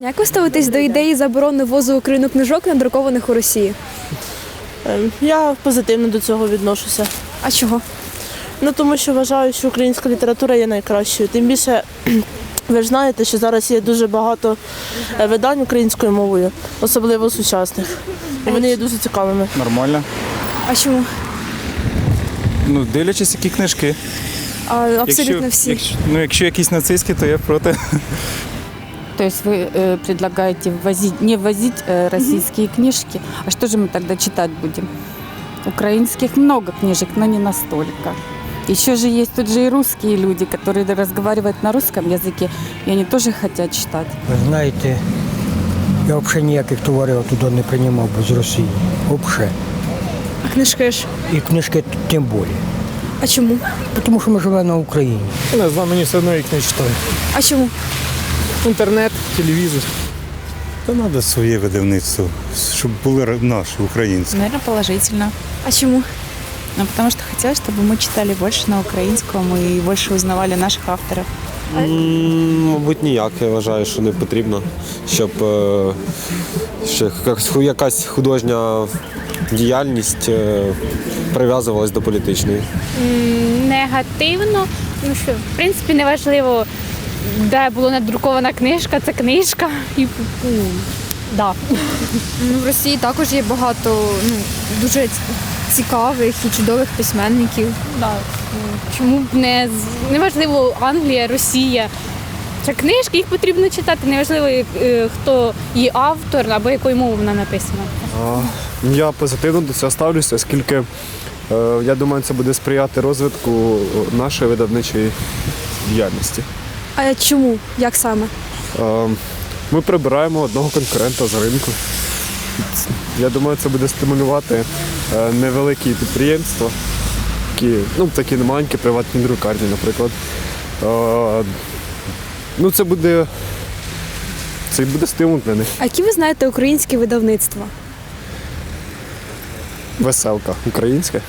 Як ви ставитесь до ідеї заборони ввозу в Україну книжок, надрукованих у Росії? Ем, Я позитивно до цього відношуся. А чого? Ну тому що вважаю, що українська література є найкращою. Тим більше ви ж знаєте, що зараз є дуже багато е, видань українською мовою, особливо сучасних. І вони є дуже цікавими. Нормально. А чому? Ну, дивлячись, які книжки. А, абсолютно якщо, всі. Якщо, ну, якщо якісь нацистські, то я проти. То есть вы э, предлагаете ввозить, не ввозить э, российские книжки. А что же мы тогда читать будем? Украинских много книжек, но не настолько. Еще же есть тут же и русские люди, которые разговаривают на русском языке, и они тоже хотят читать. Ви знаєте, я взагалі ніяких товарів туди не приймав би з Росії. Взагалі. А книжки ж. І книжки тим більше. А чому? Тому що ми живемо на Україні. Не знаю, мені все одно їх не читаю. А чому? Інтернет, телевізор. Та треба своє видавництво, щоб були наші, українські. Наверное, положительно. А чому? Ну, потому что хотелось, чтобы мы читали больше на украинском и больше узнавали наших авторов. М, Мабуть, ніяк. Я вважаю, що не потрібно, щоб е, ще якась- якась художня діяльність е, прив'язувалась до політичної. негативно, тому що в принципі неважливо, де була надрукована книжка, це книжка. І ну, да. Ну, в Росії також є багато ну, дуже цікавих і чудових письменників. Да. Чому б не неважливо Англія, Росія. Це книжки, їх потрібно читати, неважливо, е, хто її автор або якою мовою вона написана. Я позитивно до цього ставлюся, оскільки е, я думаю, це буде сприяти розвитку нашої видавничої діяльності. А чому? Як саме? Е, Ми прибираємо одного конкурента з ринку. Я думаю, це буде стимулювати е, невеликі підприємства, такі, ну, такі маленькі приватні друкарні, наприклад. Е, Ну, це буде, це буде стимул для них. А які ви знаєте українські видавництва? Веселка українська.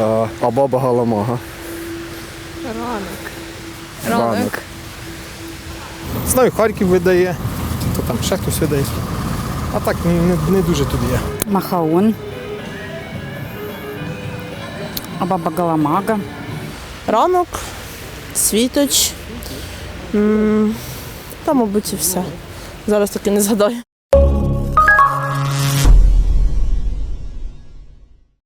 А, а баба Галамага. Ранок. Ранок. Знаю, Харків видає, то там ще хтось видає. А так не, не дуже тут є. Махаон. А баба Галамага. Ранок, світоч. м, Та, мабуть, і все. Зараз таки не згадаю.